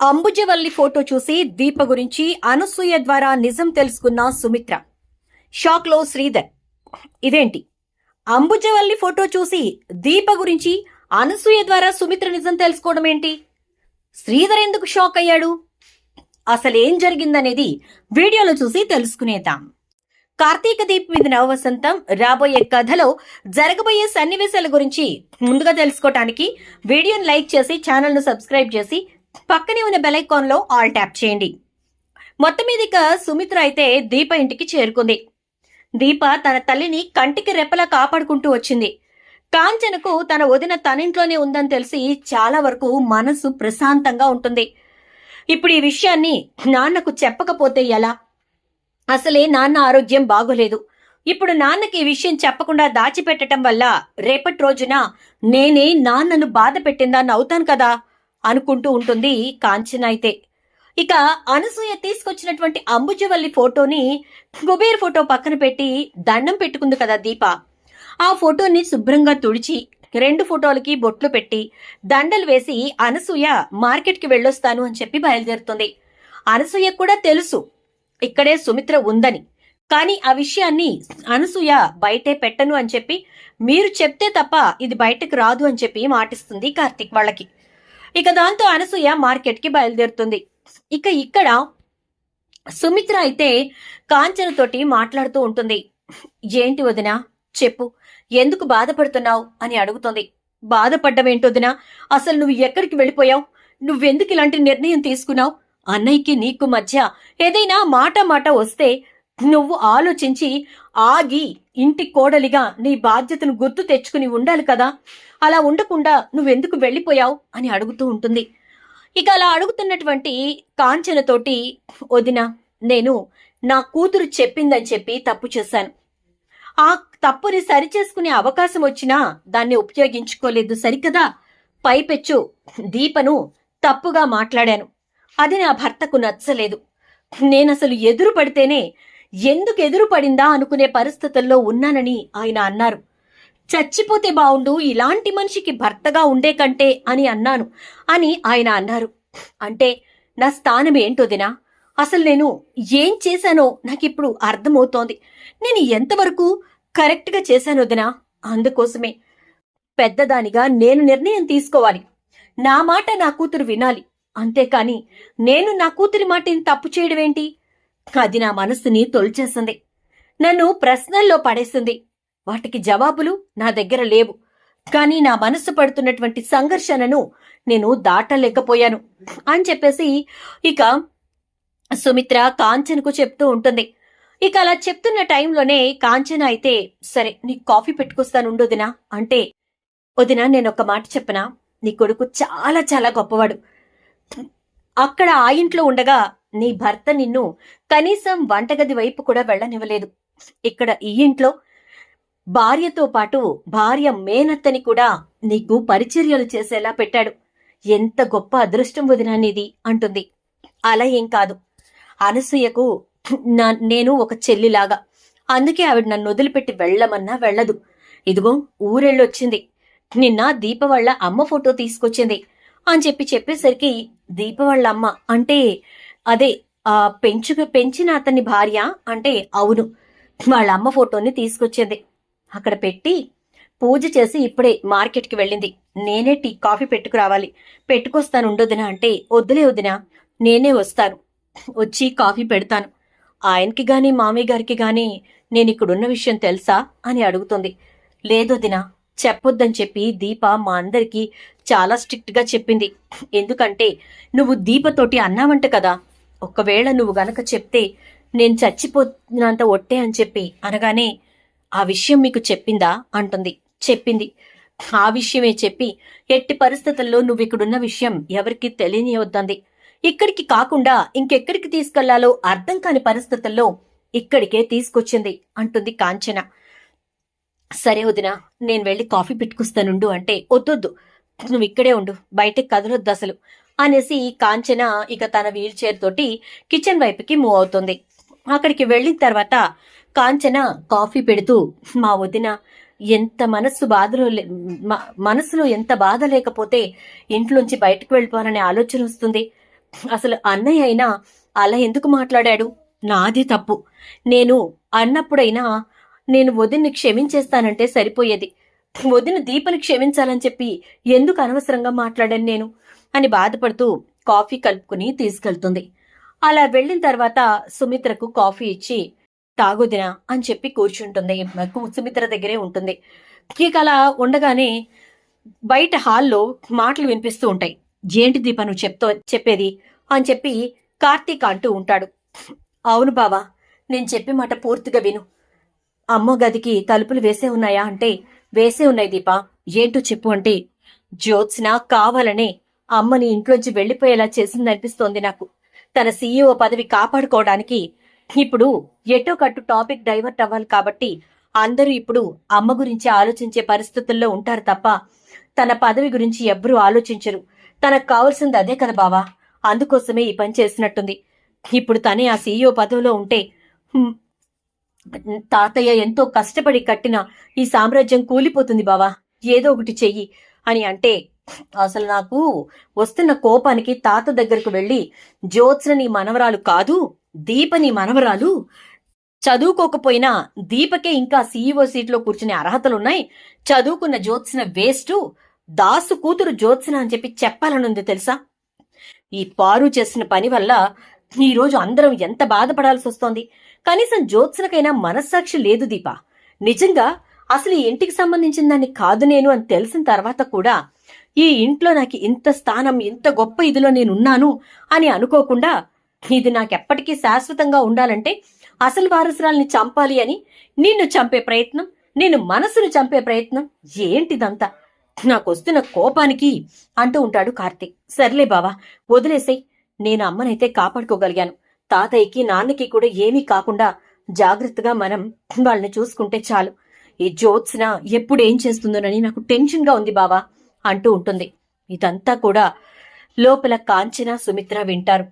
Ambujavalli photo చూసి దీప గురించి అనసూయ ద్వారా నిజం తెలుసుకున్న సుమిత్ర. షాక్లో శ్రీధర్. ఇదేంటి? అంబుజవల్లి ఫోటో చూసి దీప గురించి అనసూయ ద్వారా సుమిత్ర నిజం తెలుసుకోవడం ఏంటి? శ్రీధర్ ఎందుకు షాక్ అయ్యాడు? అసలేం జరిగిందనేది వీడియోలో చూసి తెలుసుకునేద్దాం. కార్తీక దీప్ మీద నవవసంతం రాబోయే కథలో జరగబోయే సన్నివేశాల గురించి ముందుగా తెలుసుకోవటానికి వీడియోని లైక్ చేసి ఛానల్ను సబ్స్క్రైబ్ చేసి పక్కనే ఉన్న బెల్ ఆల్ ట్యాప్ చేయండి. మొత్తం మీద ఇక సుమిత్ర అయితే దీప ఇంటికి చేరుకుంది. దీప తన తల్లిని కంటికి రెప్పలా కాపాడుకుంటూ వచ్చింది. కాంచనకు తన వదిన తనింట్లోనే ఉందని తెలిసి చాలా వరకు మనసు ప్రశాంతంగా ఉంటుంది. ఇప్పుడు ఈ విషయాన్ని నాన్నకు చెప్పకపోతే ఎలా? అసలే నాన్న ఆరోగ్యం బాగోలేదు. ఇప్పుడు నాన్నకి ఈ విషయం చెప్పకుండా దాచిపెట్టడం వల్ల రేపటి రోజున నేనే నాన్నను బాధ పెట్టిందా అవుతాను కదా? అనుకుంటూ ఉంటుంది కాంచన అయితే. ఇక అనసూయ తీసుకొచ్చినటువంటి అంబుజవల్లి ఫోటోని కుబేర్ ఫోటో పక్కన పెట్టి దండం పెట్టుకుంది కదా దీప. ఆ ఫోటోని శుభ్రంగా తుడిచి రెండు ఫోటోలకి బొట్లు పెట్టి దండలు వేసి అనసూయ మార్కెట్కి వెళ్ళొస్తాను అని చెప్పి బయలుదేరుతుంది. అనసూయ కూడా తెలుసు ఇక్కడే సుమిత్ర ఉందని. కానీ ఆ విషయాన్ని అనసూయ బయటే పెట్టను అని చెప్పి మీరు చెప్తే తప్ప ఇది బయటకు రాదు అని చెప్పి మాటిస్తుంది కార్తిక్ వాళ్ళకి. ఇక దాంతో అనసూయ మార్కెట్కి బయలుదేరుతుంది. ఇక ఇక్కడ సుమిత్ర అయితే కాంచనతోటి మాట్లాడుతూ ఉంటుంది. ఏంటి వదినా చెప్పు. ఎందుకు బాధపడుతున్నావు? అని అడుగుతుంది. బాధపడ్డమేంటి వదిన? అసలు నువ్వు ఎక్కడికి వెళ్ళిపోయావు? నువ్వెందుకు ఇలాంటి నిర్ణయం తీసుకున్నావు? అన్నయ్యకి నీకు మధ్య ఏదైనా మాట మాట వస్తే నువ్వు ఆలోచించి ఆగి ఇంటి కోడలిగా నీ బాధ్యతను గుర్తు తెచ్చుకుని ఉండాలి కదా. అలా ఉండకుండా నువ్వెందుకు వెళ్ళిపోయావు? అని అడుగుతూ ఉంటుంది. ఇక అలా అడుగుతున్నటువంటి కాంచనతోటి వదిన నేను నా కూతురు చెప్పిందని చెప్పి తప్పు చేశాను. ఆ తప్పుని సరిచేసుకునే అవకాశం వచ్చినా దాన్ని ఉపయోగించుకోలేదు. సరికదా? పైపెచ్చు. దీపను తప్పుగా మాట్లాడాను. అది నా భర్తకు నచ్చలేదు. నేనసలు ఎదురు పడితేనే ఎందుకు ఎదురు పడిందా అనుకునే పరిస్థితుల్లో ఉన్నానని ఆయన అన్నారు. చచ్చిపోతే బావుండు ఇలాంటి మనిషికి భర్తగా ఉండే కంటే అని అన్నాను అని ఆయన అన్నారు. అంటే నా స్థానం ఏంటోదినా అసలు నేను ఏం చేశానో నాకిప్పుడు అర్థమవుతోంది. నేను ఎంతవరకు కరెక్ట్గా చేశాను వదినా అందుకోసమే పెద్దదానిగా నేను నిర్ణయం తీసుకోవాలి. నా మాట నా కూతురు వినాలి. అంతేకాని నేను నా కూతురి మాటని తప్పు చేయడమేంటి? అది నా మనస్సుని తొలిచేసింది. నన్ను ప్రశ్నల్లో పడేసింది. వాటికి జవాబులు నా దగ్గర లేవు. కానీ నా మనసు పడుతున్నటువంటి సంఘర్షణను నేను దాటలేకపోయాను అని చెప్పేసి ఇక సుమిత్ర కాంచన్కు చెప్తూ ఉంటుంది. ఇక అలా చెప్తున్న టైంలోనే కాంచన అయితే సరే నీకు కాఫీ పెట్టుకొస్తాను ఉండొదినా అంటే వదినా నేను ఒక మాట చెప్పనా? నీ కొడుకు చాలా చాలా గొప్పవాడు. అక్కడ ఆ ఇంట్లో ఉండగా నీ భర్త నిన్ను కనీసం వంటగది వైపు కూడా వెళ్ళనివ్వలేదు. ఇక్కడ ఈ ఇంట్లో భార్యతో పాటు భార్య మేనత్తని కూడా నీకు పరిచర్యలు చేసేలా పెట్టాడు. ఎంత గొప్ప అదృష్టం వదినా నీది అంటుంది. అలా ఏం కాదు. అనసూయకు నా నేను ఒక చెల్లిలాగా. అందుకే ఆవిడ నన్ను వదిలిపెట్టి వెళ్ళమన్నా వెళ్ళదు. ఇదిగో ఊరెళ్ళొచ్చింది. నిన్న దీప వాళ్ళ అమ్మ ఫోటో తీసుకొచ్చింది. అని చెప్పి చెప్పేసరికి దీప వాళ్ళ అమ్మ అంటే అదే ఆ పెంచు పెంచిన అతని భార్య అంటే అవును. వాళ్ళ అమ్మ ఫోటోని తీసుకొచ్చింది. అక్కడ పెట్టి పూజ చేసి ఇప్పుడే మార్కెట్కి వెళ్ళింది. నేనే టీ కాఫీ పెట్టుకురావాలి పెట్టుకొస్తాను ఉండొదినా అంటే వద్దులే వదినా నేనే వస్తాను. వచ్చి కాఫీ పెడతాను. ఆయనకి గాని మామయ్య గారికి గాని నేను ఇక్కడున్న విషయం తెలుసా అని అడుగుతుంది. లేదొదినా చెప్పొద్దని చెప్పి దీప మా అందరికీ చాలా స్ట్రిక్ట్గా చెప్పింది. ఎందుకంటే నువ్వు దీపతోటి అన్నావంట కదా. ఒకవేళ నువ్వు గనక చెప్తే నేను చచ్చిపోతున్నంత ఒట్టే అని చెప్పి అనగానే ఆ విషయం మీకు చెప్పిందా? అంటుంది. చెప్పింది. ఆ విషయమే చెప్పి ఎట్టి పరిస్థితుల్లో నువ్వు ఇక్కడున్న విషయం ఎవరికి తెలియనివద్దంది ఇక్కడికి కాకుండా ఇంకెక్కడికి తీసుకెళ్ళాలో అర్థం కాని పరిస్థితుల్లో ఇక్కడికే తీసుకొచ్చింది అంటుంది కాంచన. సరే వదినా నేను వెళ్ళి కాఫీ పెట్టుకొస్తానుండు అంటే వద్దొద్దు. నువ్వు ఇక్కడే ఉండు బయటకు కదలొద్దు అసలు అనేసి కాంచన ఇక తన వీల్ చైర్ తోటి కిచెన్ వైపుకి మూవ్ అవుతుంది. అక్కడికి వెళ్ళిన తర్వాత కాంచన కాఫీ పెడుతూ మా వదిన ఎంత మనస్సు బాధలో మ- మనసులో ఎంత బాధ లేకపోతే ఇంట్లోంచి బయటకు వెళ్ళిపోవాలనే ఆలోచన వస్తుంది. అసలు అన్నయ్య అయినా అలా ఎందుకు మాట్లాడాడు? నాది తప్పు. నేను అన్నప్పుడైనా నేను వదిన్ని క్షమించేస్తానంటే సరిపోయేది. వదిన దీపని క్షమించాలని చెప్పి ఎందుకు అనవసరంగా మాట్లాడాను నేను? అని బాధపడుతూ కాఫీ కలుపుకుని తీసుకెళ్తుంది. అలా వెళ్ళిన తర్వాత సుమిత్రకు కాఫీ ఇచ్చి తాగుదినా అని చెప్పి కూర్చుంటుంది. కు- సుమిత్ర దగ్గరే ఉంటుంది. ఇక అలా ఉండగానే బయట హాల్లో మాటలు వినిపిస్తూ ఉంటాయి. ఏంటి దీప నువ్వు చెప్తో చెప్పేది? అని చెప్పి కార్తీక్ అంటూ ఉంటాడు. అవును బావా నేను చెప్పి మాట పూర్తిగా విను. అమ్మ గదికి తలుపులు వేసే ఉన్నాయా అంటే వేసే ఉన్నాయి దీప. ఏంటో చెప్పు అంటే జ్యోత్స్న కావాలనే అమ్మని ఇంట్లోంచి వెళ్ళిపోయేలా చేసిందనిపిస్తోంది నాకు. తన సీఈఓ పదవి కాపాడుకోవడానికి ఇప్పుడు ఎటో కట్టు టాపిక్ డైవర్ట్ అవ్వాలి కాబట్టి అందరూ ఇప్పుడు అమ్మ గురించి ఆలోచించే పరిస్థితుల్లో ఉంటారు తప్ప తన పదవి గురించి ఎవ్వరూ ఆలోచించరు. తనకు కావాల్సింది అదే కదా బావా. అందుకోసమే ఈ పని చేసినట్టుంది ఇప్పుడు తనే ఆ సీఈఓ పదవిలో ఉంటే తాతయ్య ఎంతో కష్టపడి కట్టిన ఈ సామ్రాజ్యం కూలిపోతుంది బావా. ఏదో ఒకటి చెయ్యి అని అంటే అసలు నాకు వస్తున్న కోపానికి తాత దగ్గరకు వెళ్ళి జ్యోత్స్న నీ మనవరాలు కాదు దీపని మనవరాలు చదువుకోకపోయినా దీపకే ఇంకా సీఈఓ సీట్లో కూర్చునే అర్హతలున్నాయి. చదువుకున్న జ్యోత్స్న వేస్ట్ దాసు కూతురు జ్యోత్స్న అని చెప్పి చెప్పాలనుంది తెలుసా? ఈ పారు చేసిన పని వల్ల ఈరోజు అందరం ఎంత బాధపడాల్సి వస్తోంది? కనీసం జ్యోత్స్నకైనా మనస్సాక్షి లేదు దీప. నిజంగా అసలు ఈ ఇంటికి సంబంధించిన దాన్ని కాదు నేను అని తెలిసిన తర్వాత కూడా ఈ ఇంట్లో నాకు ఇంత స్థానం ఇంత గొప్ప ఇదిలో నేనున్నాను అని అనుకోకుండా ఇది నాకెప్పటికీ శాశ్వతంగా ఉండాలంటే అసలు వారసురాల్ని చంపాలి అని నిన్ను చంపే ప్రయత్నం నేను మనసును చంపే ప్రయత్నం ఏంటిదంతా? నాకు వస్తున్న కోపానికి అంటూ ఉంటాడు కార్తీక్. సర్లే బావా వదిలేసేయ్. నేను అమ్మనైతే కాపాడుకోగలిగాను. తాతయ్యకి నాన్నకి కూడా ఏమీ కాకుండా జాగ్రత్తగా మనం వాళ్ళని చూసుకుంటే చాలు. ఈ జ్యోత్స్న ఎప్పుడు ఏం చేస్తుందోనని నాకు టెన్షన్గా ఉంది బావా అంటూ ఉంటుంది. ఇదంతా కూడా లోపల కాంచన సుమిత్ర వింటారు.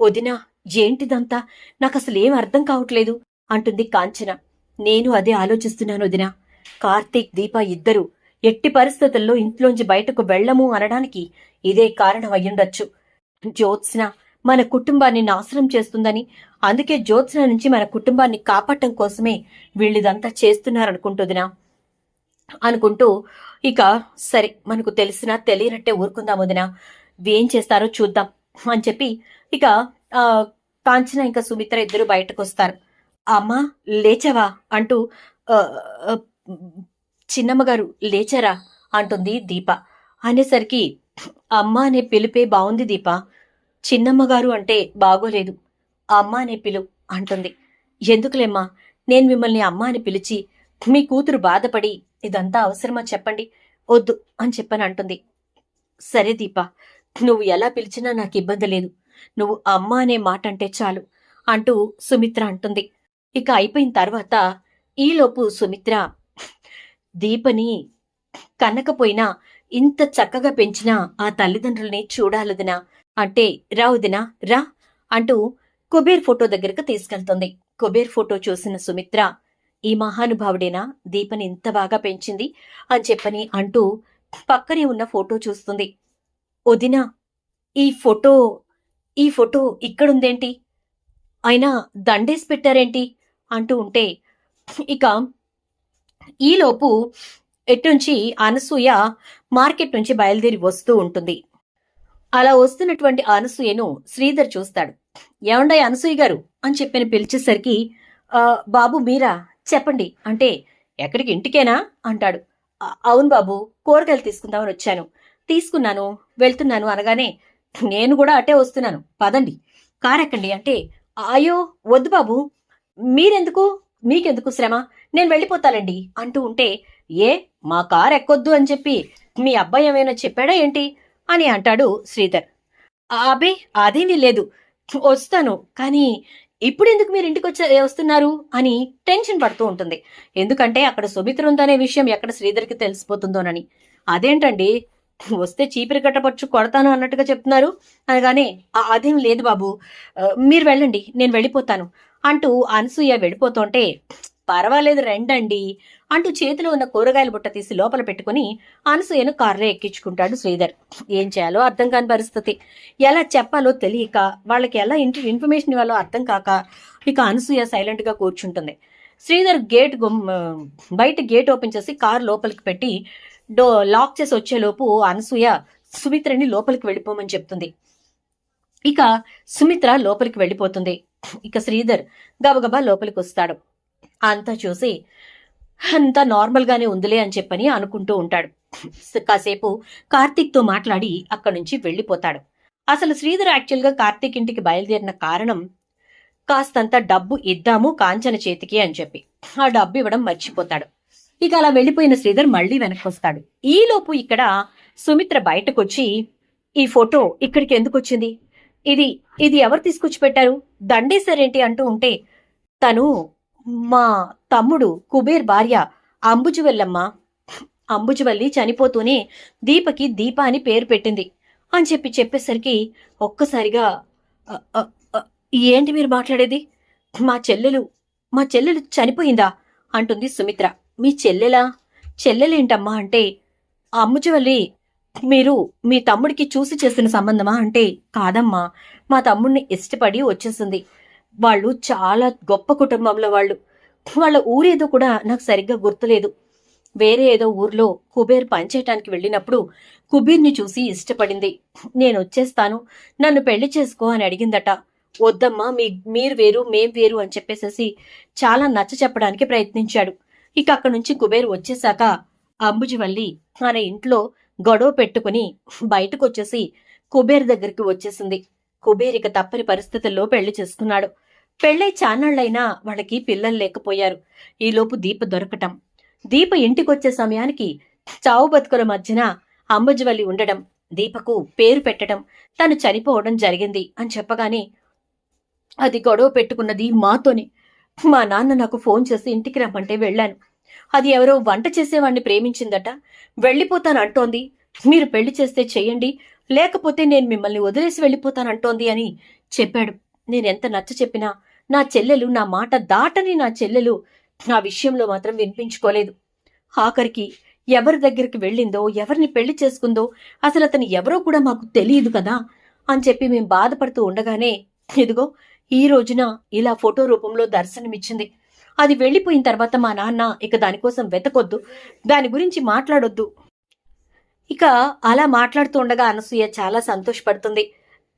వదినా ఏంటిదంతా? నాకు అసలు ఏం అర్థం కావట్లేదు అంటుంది కాంచన. నేను అదే ఆలోచిస్తున్నాను వదినా. కార్తీక్ దీప ఇద్దరు ఎట్టి పరిస్థితుల్లో ఇంట్లోంచి బయటకు వెళ్ళము అనడానికి ఇదే కారణం అయ్యుండొచ్చు. జ్యోత్స్న మన కుటుంబాన్ని నాశనం చేస్తుందని అందుకే జ్యోత్స్న నుంచి మన కుటుంబాన్ని కాపాడటం కోసమే వీళ్ళిదంతా చేస్తున్నారనుకుంటుందినా అనుకుంటూ ఇక సరే మనకు తెలిసినా తెలియనట్టే ఊరుకుందాం వదినా. ఏం చేస్తారో చూద్దాం అని చెప్పి ఇక ఆ కాంచన ఇంకా సుమిత్ర ఇద్దరు బయటకు వస్తారు అమ్మా లేచవా? అంటూ చిన్నమ్మగారు లేచరా? అంటుంది దీప. అనేసరికి అమ్మ అనే పిలిపే బాగుంది దీప. చిన్నమ్మగారు అంటే బాగోలేదు. అమ్మ అనే పిలు అంటుంది. ఎందుకులేమ్మా? నేను మిమ్మల్ని అమ్మ అని పిలిచి మీ కూతురు బాధపడి ఇదంతా అవసరమా చెప్పండి? వద్దు అని చెప్పని అంటుంది. సరే దీప. నువ్వు ఎలా పిలిచినా నాకు ఇబ్బంది లేదు. నువ్వు అమ్మ అనే మాట అంటే చాలు అంటూ సుమిత్ర అంటుంది. ఇక అయిపోయిన తర్వాత ఈలోపు సుమిత్ర దీపని కనకపోయినా ఇంత చక్కగా పెంచిన ఆ తల్లిదండ్రుల్ని చూడాలదినా అంటే రా వదినా రా అంటూ కుబేర్ ఫోటో దగ్గరకు తీసుకెళ్తుంది. కుబేర్ ఫోటో చూసిన సుమిత్ర ఈ మహానుభావుడేనా? దీపని ఇంత బాగా పెంచింది అని చెప్పని అంటూ పక్కనే ఉన్న ఫోటో చూస్తుంది. వదినా ఈ ఫోటో ఈ ఫోటో ఇక్కడుందేంటి? అయినా దండేసి పెట్టారేంటి? అంటూ ఉంటే ఇక ఈలోపు ఎట్నుంచి అనసూయ మార్కెట్ నుంచి బయలుదేరి వస్తూ ఉంటుంది. అలా వస్తున్నటువంటి అనసూయను శ్రీధర్ చూస్తాడు. ఏమండయ్య అనసూయ గారు? అని చెప్పిన పిలిచేసరికి బాబు మీరా? చెప్పండి. అంటే ఎక్కడికి? ఇంటికేనా? అంటాడు. అవును బాబు కూరగాయలు తీసుకుందామని వచ్చాను. తీసుకున్నాను వెళ్తున్నాను అనగానే నేను కూడా అటే వస్తున్నాను. పదండి. కారెక్కండి అంటే అయ్యో వద్దు బాబు. మీరెందుకు? మీకెందుకు శ్రమ? నేను వెళ్ళిపోతానండి అంటూ ఉంటే ఏ మా కారు ఎక్కొద్దు అని చెప్పి మీ అబ్బాయి ఏమైనా చెప్పాడా ఏంటి? అని అంటాడు శ్రీధర్. అబే అదేమీ లేదు. వస్తాను కానీ ఇప్పుడు ఎందుకు మీరు ఇంటికి వచ్చే వస్తున్నారు? అని టెన్షన్ పడుతూ ఉంటుంది. ఎందుకంటే అక్కడ సుమిత్ర ఉందనే విషయం ఎక్కడ శ్రీధర్కి తెలిసిపోతుందోనని. అదేంటండి? వస్తే చీపిరి కట్టపచ్చు కొడతాను అన్నట్టుగా చెప్తున్నారు. అనగానే అదేం లేదు బాబు. మీరు వెళ్ళండి నేను వెళ్ళిపోతాను. అంటూ అనసూయ వెళ్ళిపోతుంటే పర్వాలేదు రండండి. అంటూ చేతిలో ఉన్న కూరగాయల బుట్ట తీసి లోపల పెట్టుకుని అనసూయను కారులో ఎక్కించుకుంటాడు శ్రీధర్. ఏం చేయాలో అర్థం కాని పరిస్థితి. ఎలా చెప్పాలో తెలియక వాళ్ళకి ఎలా ఇంటి ఇన్ఫర్మేషన్ ఇవ్వాలో అర్థం కాక ఇక అనసూయ సైలెంట్గా కూర్చుంటుంది. శ్రీధర్ గేట్ బయట గేట్ ఓపెన్ చేసి కారు లోపలికి పెట్టి డో లాక్ చేసి వచ్చేలోపు అనసూయ సుమిత్రని లోపలికి వెళ్ళిపోమని చెప్తుంది. ఇక సుమిత్ర లోపలికి వెళ్ళిపోతుంది. ఇక శ్రీధర్ గబగబా లోపలికి వస్తాడు. అంతా చూసి అంతా నార్మల్గానే ఉందిలే అని చెప్పని అనుకుంటూ ఉంటాడు. కాసేపు కార్తీక్తో మాట్లాడి అక్కడి నుంచి వెళ్ళిపోతాడు. అసలు శ్రీధర్ యాక్చువల్గా కార్తీక్ ఇంటికి బయలుదేరిన కారణం కాస్తంత డబ్బు ఇద్దాము కాంచన చేతికి అని చెప్పి. ఆ డబ్బు ఇవ్వడం మర్చిపోతాడు. ఇక అలా వెళ్ళిపోయిన శ్రీధర్ మళ్ళీ వెనక్కి వస్తాడు ఈలోపు ఇక్కడ సుమిత్ర బయటకొచ్చి ఈ ఫోటో ఇక్కడికి ఎందుకు వచ్చింది? ఇది ఇది ఎవరు తీసుకొచ్చి పెట్టారు దండేశారేంటి? అంటూ ఉంటే తను మా తమ్ముడు కుబేర్ భార్య అంబుజువెల్లమ్మ. అంబుజువల్లి చనిపోతూనే దీపకి దీప అని పేరు పెట్టింది. అని చెప్పి చెప్పేసరికి ఒక్కసారిగా ఏంటి మీరు మాట్లాడేది? మా చెల్లెలు మా చెల్లెలు చనిపోయిందా? అంటుంది సుమిత్ర. మీ చెల్లెలా? చెల్లెలేంటమ్మా అంటే అంబుజువల్లి మీరు మీ తమ్ముడికి చూసి చేసిన సంబంధమా అంటే కాదమ్మా. మా తమ్ముడిని ఇష్టపడి వచ్చేసింది. వాళ్ళు చాలా గొప్ప కుటుంబంలో వాళ్ళు. వాళ్ళ ఊరేదో కూడా నాకు సరిగ్గా గుర్తులేదు. వేరే ఏదో ఊర్లో కుబేర్ పనిచేయటానికి వెళ్ళినప్పుడు కుబీర్ని చూసి ఇష్టపడింది. నేను వచ్చేస్తాను నన్ను పెళ్ళి చేసుకో అని అడిగిందట. వద్దమ్మా మీ మీరు వేరు మేం వేరు అని చెప్పేసేసి చాలా నచ్చ చెప్పడానికి ప్రయత్నించాడు. ఇక అక్కడి నుంచి కుబేర్ వచ్చేశాక అంబుజవల్లి మన ఇంట్లో గొడవ పెట్టుకుని బయటకు వచ్చేసి కుబేర్ దగ్గరికి వచ్చేసింది. కుబేర్ ఇక తప్పని పరిస్థితుల్లో పెళ్ళి చేసుకున్నాడు. పెళ్ళై చాన్నాళ్ళైనా వాళ్ళకి పిల్లలు లేకపోయారు. ఈలోపు దీప దొరకటం. దీప ఇంటికొచ్చే సమయానికి చావు బతుకుల మధ్యన అంబుజవల్లి ఉండడం దీపకు పేరు పెట్టడం తను చనిపోవడం జరిగింది అని చెప్పగానే అది గొడవ పెట్టుకున్నది మాతోనే మా నాన్న నాకు ఫోన్ చేసి ఇంటికి రమ్మంటే వెళ్ళాను. అది ఎవరో వంట చేసేవాడిని ప్రేమించిందట. వెళ్ళిపోతాను అంటోంది మీరు పెళ్ళి చేస్తే చెయ్యండి లేకపోతే నేను మిమ్మల్ని వదిలేసి వెళ్ళిపోతానంటోంది అని చెప్పాడు. నేనెంత నచ్చ చెప్పినా నా చెల్లెలు నా మాట దాటని నా చెల్లెలు నా విషయంలో మాత్రం వినిపించుకోలేదు. ఆఖరికి ఎవరి దగ్గరికి వెళ్ళిందో ఎవరిని పెళ్ళి చేసుకుందో అసలు అతను ఎవరో కూడా మాకు తెలియదు కదా అని చెప్పి మేము బాధపడుతూ ఉండగానే ఇదిగో ఈ రోజున ఇలా ఫోటో రూపంలో దర్శనమిచ్చింది. అది వెళ్ళిపోయిన తర్వాత మా నాన్న ఇక దానికోసం వెతకొద్దు దాని గురించి మాట్లాడొద్దు. ఇక అలా మాట్లాడుతూ ఉండగా అనసూయ చాలా సంతోషపడుతుంది.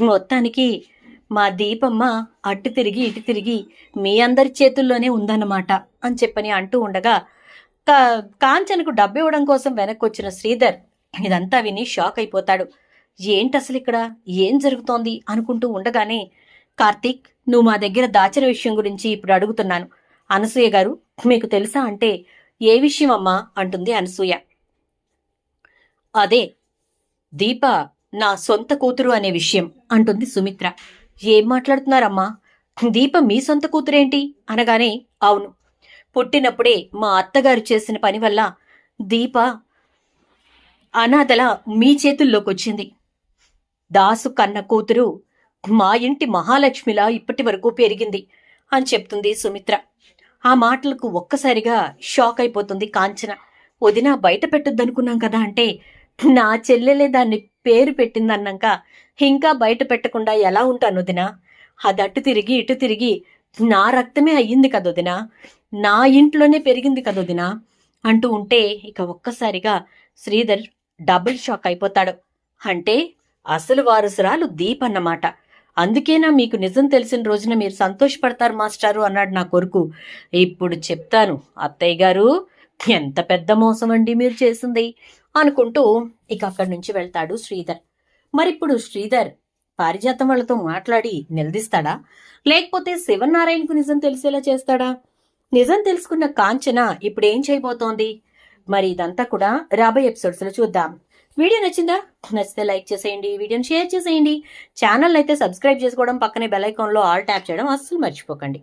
మొత్తానికి మా దీపమ్మ అటు తిరిగి ఇటు తిరిగి మీ అందరి చేతుల్లోనే ఉందన్నమాట అని చెప్పని అంటూ ఉండగా కా- కాంచనకు డబ్బు ఇవ్వడం కోసం వెనక్కి వచ్చిన శ్రీధర్ ఇదంతా విని షాక్ అయిపోతాడు. ఏంటి అసలు ఇక్కడ ఏం జరుగుతోంది? అనుకుంటూ ఉండగానే కార్తీక్ నువ్వు మా దగ్గర దాచిన విషయం గురించి ఇప్పుడు అడుగుతున్నాను. అనసూయ గారు మీకు తెలుసా అంటే ఏ విషయం అమ్మా? అంటుంది అనసూయ. అదే దీప నా సొంత కూతురు అనే విషయం అంటుంది సుమిత్ర. ఏం మాట్లాడుతున్నారమ్మా? దీప మీ సొంత కూతురేంటి? అనగానే అవును. పుట్టినప్పుడే మా అత్తగారు చేసిన పని వల్ల దీప అనాథల మీ చేతుల్లోకి వచ్చింది దాసు కన్న కూతురు మా ఇంటి మహాలక్ష్మిలా ఇప్పటి వరకు పెరిగింది అని చెప్తుంది సుమిత్ర. ఆ మాటలకు ఒక్కసారిగా షాక్ అయిపోతుంది కాంచన. వదిన బయట పెట్టొద్దనుకున్నాం కదా అంటే నా చెల్లెలే దాన్ని పేరు పెట్టిందన్నాక ఇంకా బయట పెట్టకుండా ఎలా ఉంటాను వదిన? అది అటు తిరిగి ఇటు తిరిగి నా రక్తమే అయ్యింది కదొదినా నా ఇంట్లోనే పెరిగింది కదొదినా అంటూ ఉంటే ఇక ఒక్కసారిగా శ్రీధర్ డబుల్ షాక్ అయిపోతాడు. అంటే అసలు వారసురాలు దీప్ అన్నమాట అందుకేనా మీకు నిజం తెలిసిన రోజున మీరు సంతోషపడతారు మాస్టారు అన్నాడు నా కొడుకు. ఇప్పుడు చెప్తాను. అత్తయ్య గారు ఎంత పెద్ద మోసం అండి మీరు చేసింది అనుకుంటూ ఇక అక్కడి నుంచి వెళ్తాడు శ్రీధర్. మరిప్పుడు శ్రీధర్ పారిజాతం వాళ్ళతో మాట్లాడి నిలదీస్తాడా? లేకపోతే శివనారాయణకు నిజం తెలిసేలా చేస్తాడా? నిజం తెలుసుకున్న కాంచన ఇప్పుడు ఏం చేయబోతోంది? మరి ఇదంతా కూడా రాబోయే ఎపిసోడ్స్లో చూద్దాం. వీడియో నచ్చిందా? నచ్చితే లైక్ చేసేయండి వీడియోని షేర్ చేసేయండి. ఛానల్ అయితే సబ్స్క్రైబ్ చేసుకోవడం పక్కనే బెల్ ఐకాన్లో ఆల్ ట్యాప్ చేయడం అస్సలు మర్చిపోకండి.